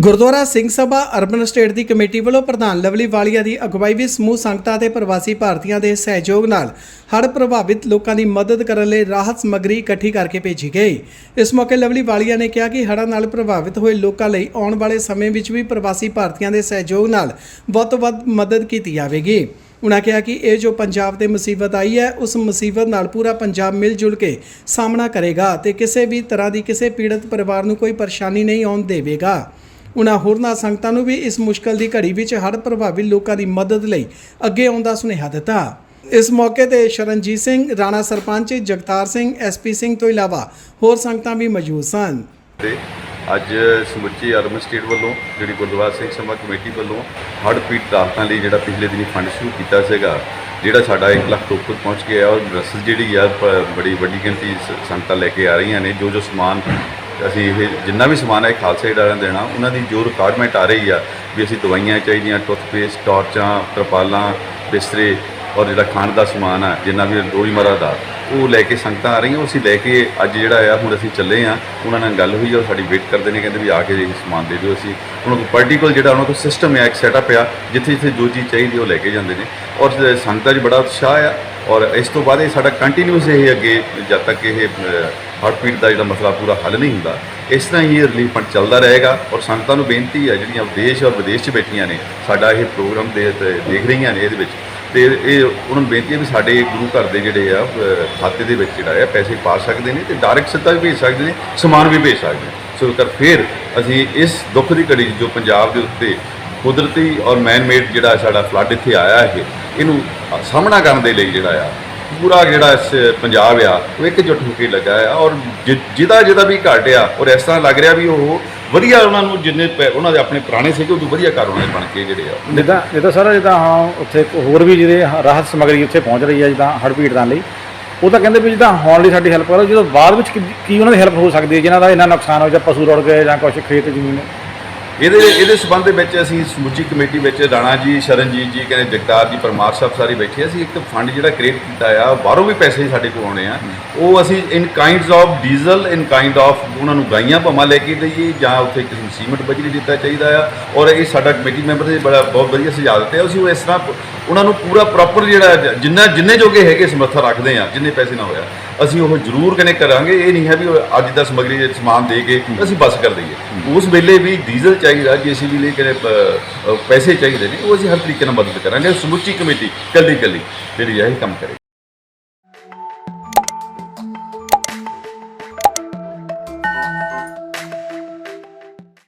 Gurdwara Singh Sabha urban estate ਦੀ committee ਵੱਲੋਂ ਪ੍ਰਧਾਨ ਲਵਲੀ ਵਾਲੀਆ ਦੀ ਅਗਵਾਈ ਵਿੱਚ ਸਮੂਹ ਸੰਗਤਾਂ ਤੇ ਪ੍ਰਵਾਸੀ ਭਾਰਤੀਆਂ ਦੇ ਸਹਿਯੋਗ ਨਾਲ ਹੜ੍ਹ ਪ੍ਰਭਾਵਿਤ ਲੋਕਾਂ ਦੀ ਮਦਦ ਕਰਨ ਲਈ ਰਾਹਤ ਸਮੱਗਰੀ ਇਕੱਠੀ ਕਰਕੇ ਭੇਜੀ ਗਈ। ਇਸ ਮੌਕੇ ਲਵਲੀ ਵਾਲੀਆ ਨੇ ਕਿਹਾ ਕਿ ਹੜ੍ਹਾਂ ਨਾਲ ਪ੍ਰਭਾਵਿਤ ਹੋਏ ਲੋਕਾਂ ਲਈ ਆਉਣ ਵਾਲੇ ਸਮੇਂ ਵਿੱਚ ਵੀ ਪ੍ਰਵਾਸੀ ਭਾਰਤੀਆਂ ਦੇ ਸਹਿਯੋਗ ਨਾਲ ਵੱਧ ਤੋਂ ਵੱਧ ਮਦਦ ਕੀਤੀ ਜਾਵੇਗੀ। ਉਨ੍ਹਾਂ ਕਿਹਾ ਕਿ ਇਹ ਜੋ ਪੰਜਾਬ ਤੇ ਮੁਸੀਬਤ ਆਈ ਹੈ, ਉਸ ਮੁਸੀਬਤ ਨਾਲ ਪੂਰਾ ਪੰਜਾਬ ਮਿਲ ਜੁਲ ਕੇ ਸਾਹਮਣਾ ਕਰੇਗਾ ਤੇ ਕਿਸੇ ਵੀ ਤਰ੍ਹਾਂ ਦੀ ਕਿਸੇ ਪੀੜਤ ਪਰਿਵਾਰ ਨੂੰ ਕੋਈ ਪਰੇਸ਼ਾਨੀ ਨਹੀਂ ਆਉਣ ਦੇਵੇਗਾ। ਉਨ੍ਹਾਂ ਹੋਰਨਾਂ ਸੰਗਤਾਂ ਨੂੰ ਵੀ ਇਸ ਮੁਸ਼ਕਲ ਦੀ ਘੜੀ ਵਿੱਚ ਹੜ੍ਹ ਪ੍ਰਭਾਵਿਤ ਲੋਕਾਂ ਦੀ ਮਦਦ ਲਈ ਅੱਗੇ ਆਉਣ ਦਾ ਸੁਨੇਹਾ ਦਿੱਤਾ। ਇਸ ਮੌਕੇ ਤੇ ਸ਼ਰਨਜੀਤ ਸਿੰਘ, ਰਾਣਾ ਸਰਪੰਚ ਜਗਤਾਰ ਸਿੰਘ ਐਸਪੀ ਸਿੰਘ ਤੋਂ ਇਲਾਵਾ ਹੋਰ ਸੰਗਤਾਂ ਵੀ ਮੌਜੂਦ ਸਨ। ਤੇ ਅੱਜ ਸਮੁੱਚੀ ਅਰਬਨ ਸਟੇਟ ਵੱਲੋਂ ਜਿਹੜੀ ਗੁਰਦੁਆਰਾ ਸਿੰਘ ਸਭਾ ਕਮੇਟੀ ਵੱਲੋਂ ਹੜ੍ਹ ਪੀੜਤ ਰਾਹਤਾਂ ਲਈ ਜਿਹੜਾ ਪਿਛਲੇ ਦਿਨੀ ਫੰਡ ਸ਼ੁਰੂ ਕੀਤਾ ਸੀਗਾ, ਜਿਹੜਾ ਸਾਡਾ 1 ਲੱਖ ਤੋਂ ਉੱਪਰ ਪਹੁੰਚ ਗਿਆ ਔਰ ਰਸਦ ਜਿਹੜੀ ਆ ਬੜੀ ਵੱਡੀ ਗਿਣਤੀ ਸੰਗਤਾਂ ਲੈ ਕੇ ਆ ਰਹੀਆਂ ਨੇ ਜੋ ਜੋ ਸਮਾਨ ਅਸੀਂ ਇਹ ਜਿੰਨਾ ਵੀ ਸਮਾਨ ਹੈ ਖਾਲਸਾ ਏਡ ਦੇਣਾ। ਉਹਨਾਂ ਦੀ ਜੋ ਰਿਕੁਆਇਰਮੈਂਟ ਆ ਰਹੀ ਆ ਵੀ ਅਸੀਂ ਦਵਾਈਆਂ ਚਾਹੀਦੀਆਂ, ਟੁੱਥਪੇਸਟ, ਟਾਰਚਾਂ, ਤਰਪਾਲਾਂ, ਬਿਸਤਰੇ ਔਰ ਜਿਹੜਾ ਖਾਣ ਦਾ ਸਮਾਨ ਆ, ਜਿੰਨਾ ਵੀ ਰੋਜ਼ਮਰਰਾ ਦਾ, ਉਹ ਲੈ ਕੇ ਸੰਗਤਾਂ ਆ ਰਹੀਆਂ। ਉਹ ਅਸੀਂ ਲੈ ਕੇ ਅੱਜ ਜਿਹੜਾ ਆ, ਹੁਣ ਅਸੀਂ ਚੱਲੇ ਆ। ਉਹਨਾਂ ਨਾਲ ਗੱਲ ਹੋਈ ਔਰ ਸਾਡੀ ਵੇਟ ਕਰਦੇ ਨੇ, ਕਹਿੰਦੇ ਵੀ ਆ ਕੇ ਇਹ ਸਮਾਨ ਦੇ ਦਿਓ ਅਸੀਂ। ਉਹਨਾਂ ਕੋਲ ਪਾਰਟੀਕਲ ਜਿਹੜਾ, ਉਹਨਾਂ ਕੋਲ ਸਿਸਟਮ ਹੈ ਇੱਕ ਸੈਟਅਪ ਆ, ਜਿੱਥੇ ਜਿੱਥੇ ਜੋ ਚੀਜ਼ ਚਾਹੀਦੀ ਉਹ ਲੈ ਕੇ ਜਾਂਦੇ ਨੇ। ਔਰ ਸੰਗਤਾਂ 'ਚ ਬੜਾ ਉਤਸ਼ਾਹ ਆ। ਔਰ ਇਸ ਤੋਂ ਬਾਅਦ ਇਹ ਸਾਡਾ ਕੰਟੀਨਿਊਸ ਇਹ ਅੱਗੇ, ਜਦ ਤੱਕ ਇਹ ਹਾਰਟਬੀਟ ਦਾ ਜਿਹੜਾ ਮਸਲਾ ਪੂਰਾ ਹੱਲ ਨਹੀਂ ਹੁੰਦਾ। ਇਸ ਤਰ੍ਹਾਂ ਹੀ ਇਹ ਰਿਲੀਫ ਫੰਡ ਚੱਲਦਾ ਰਹੇਗਾ ਔਰ ਸੰਗਤਾਂ ਨੂੰ ਬੇਨਤੀ ਹੈ ਜਿਹੜੀਆਂ ਦੇਸ਼ ਔਰ ਵਿਦੇਸ਼ 'ਚ ਬੈਠੀਆਂ ਨੇ, ਸਾਡਾ ਇਹ ਪ੍ਰੋਗਰਾਮ ਦੇ ਦੇਖ ਰਹੀਆਂ ਨੇ ਇਹਦੇ ਵਿੱਚ, ਤੇ ਇਹ ਉਹਨਾਂ ਨੂੰ ਬੇਨਤੀ ਹੈ ਵੀ ਸਾਡੇ ਗੁਰੂ ਘਰ ਦੇ ਜਿਹੜੇ ਆ ਖਾਤੇ ਦੇ ਵਿੱਚ ਜਿਹੜਾ ਆ, ਪੈਸੇ ਪਾ ਸਕਦੇ ਨੇ ਤੇ ਡਾਇਰੈਕਟ ਸਿੱਧਾ ਵੀ ਭੇਜ ਸਕਦੇ ਨੇ, ਸਮਾਨ ਵੀ ਭੇਜ ਸਕਦੇ ਨੇ। ਸੋ ਕਰ ਫਿਰ ਅਸੀਂ ਇਸ ਦੁੱਖ ਦੀ ਘੜੀ 'ਚ ਜੋ ਪੰਜਾਬ ਦੇ ਉੱਤੇ ਕੁਦਰਤੀ ਔਰ ਮੈਨ ਮੇਡ ਜਿਹੜਾ ਸਾਡਾ ਫਲੱਡ ਇੱਥੇ ਆਇਆ ਇਹ, ਇਹਨੂੰ ਸਾਹਮਣਾ ਕਰਨ ਦੇ ਲਈ ਜਿਹੜਾ ਆ ਪੂਰਾ ਜਿਹੜਾ ਇਸ ਪੰਜਾਬ ਆ, ਉਹ ਇੱਕਜੁੱਟ ਹੋ ਕੇ ਲੱਗਾ ਆ ਔਰ ਜਿ- ਜਿਹਦਾ ਜਿਹਦਾ ਵੀ ਘਟ ਆ ਔਰ ਇਸ ਤਰ੍ਹਾਂ ਲੱਗ ਰਿਹਾ ਵੀ ਉਹ ਵਧੀਆ ਉਹਨਾਂ ਨੂੰ ਜਿੰਨੇ ਪੈ- ਉਹਨਾਂ ਦੇ ਆਪਣੇ ਪੁਰਾਣੇ ਸੀਗੇ ਉਦੋਂ ਵਧੀਆ ਘਰ ਉਹਨਾਂ ਦੇ ਬਣ ਕੇ ਜਿਹੜੇ ਆ। ਜਿੱਦਾਂ ਜਿੱਦਾਂ ਸਰ ਜਿੱਦਾਂ ਹਾਂ, ਉੱਥੇ ਹੋਰ ਵੀ ਜਿਹੜੇ ਰਾਹਤ ਸਮੱਗਰੀ ਉੱਥੇ ਪਹੁੰਚ ਰਹੀ ਹੈ ਜਿੱਦਾਂ ਹੜ੍ਹ ਪੀੜਤਾਂ ਲਈ, ਉਹ ਤਾਂ ਕਹਿੰਦੇ ਵੀ ਜਿੱਦਾਂ ਹੋਣ ਲਈ ਸਾਡੀ ਹੈਲਪ ਕਰੋ, ਜਦੋਂ ਬਾਅਦ ਵਿੱਚ ਕੀ- ਕੀ ਉਹਨਾਂ ਦੀ ਹੈਲਪ ਹੋ ਸਕਦੀ ਹੈ, ਜਿਨ੍ਹਾਂ ਦਾ ਇੰਨਾ ਨੁਕਸਾਨ ਹੋ ਜਾਂ ਪਸ਼ੂ ਰੁੜ ਗਏ ਜਾਂ ਕੁਝ ਖੇਤ, ਜ਼ਮੀਨ ਇਹਦੇ ਇਹਦੇ ਸਬੰਧ ਦੇ ਵਿੱਚ ਅਸੀਂ ਸਮੁੱਚੀ ਕਮੇਟੀ ਵਿੱਚ ਰਾਣਾ ਜੀ, ਸ਼ਰਨਜੀਤ ਜੀ, ਕਹਿੰਦੇ ਜਗਤਾਰ ਜੀ, ਪਰਮਾਰ ਸਾਹਿਬ ਸਾਰੇ ਬੈਠੇ ਅਸੀਂ ਇੱਕ ਫੰਡ ਜਿਹੜਾ ਕ੍ਰੀਏਟ ਕੀਤਾ ਆ, ਬਾਹਰੋਂ ਵੀ ਪੈਸੇ ਸਾਡੇ ਕੋਲ ਆਉਣੇ ਆ। ਉਹ ਅਸੀਂ in kinds of diesel in kind of ਉਹਨਾਂ ਨੂੰ ਗਾਈਆਂ ਭਾਵਾਂ ਲੈ ਕੇ ਦਈਏ ਜਾਂ ਉੱਥੇ ਕਿਸੇ ਨੂੰ ਸੀਮੈਂਟ ਬਜਰੀ ਦਿੱਤਾ ਚਾਹੀਦਾ ਆ। ਔਰ ਇਹ ਸਾਡਾ ਕਮੇਟੀ ਮੈਂਬਰ ਨੇ ਬੜਾ, ਬਹੁਤ ਵਧੀਆ ਸੁਝਾਅ ਦਿੱਤੇ ਅਸੀਂ ਉਹ ਇਸ ਤਰ੍ਹਾਂ ਉਹਨਾਂ ਨੂੰ ਪੂਰਾ ਪ੍ਰੋਪਰ ਜਿਹੜਾ ਜਿੰਨਾ ਜਿੰਨੇ ਜੋਗੇ ਹੈਗੇ ਸਮਰੱਥਾ ਰੱਖਦੇ ਆ ਜਿੰਨੇ ਪੈਸੇ ਨਾ ਹੋਇਆ। ਅਸੀਂ ਉਹ ਜ਼ਰੂਰ ਕਨੇ ਕਰਾਂਗੇ ਇਹ ਨਹੀਂ ਹੈ ਵੀ ਅੱਜ ਦਾ ਸਮੱਗਰੀ ਦੇ ਸਮਾਨ ਦੇ ਕੇ ਅਸੀਂ ਬਸ ਕਰ ਦਈਏ। ਉਸ ਵੇਲੇ ਵੀ ਡੀਜ਼ਲ ਚਾਹੀਦਾ ਜੀਸੀਬੀ ਲਈ ਅ, ਪੈਸੇ ਚਾਹੀਦੇ ਨੇ ਉਹ ਅਸੀਂ ਹਰ ਤਰੀਕੇ ਨਾਲ ਮਦਦ ਕਰਾਂਗੇ ਸਮੁੱਚੀ ਕਮੇਟੀ ਕੱਲੀ ਕੱਲੀ ਜਿਹੜੀ ਇਹ ਕੰਮ ਕਰੇ।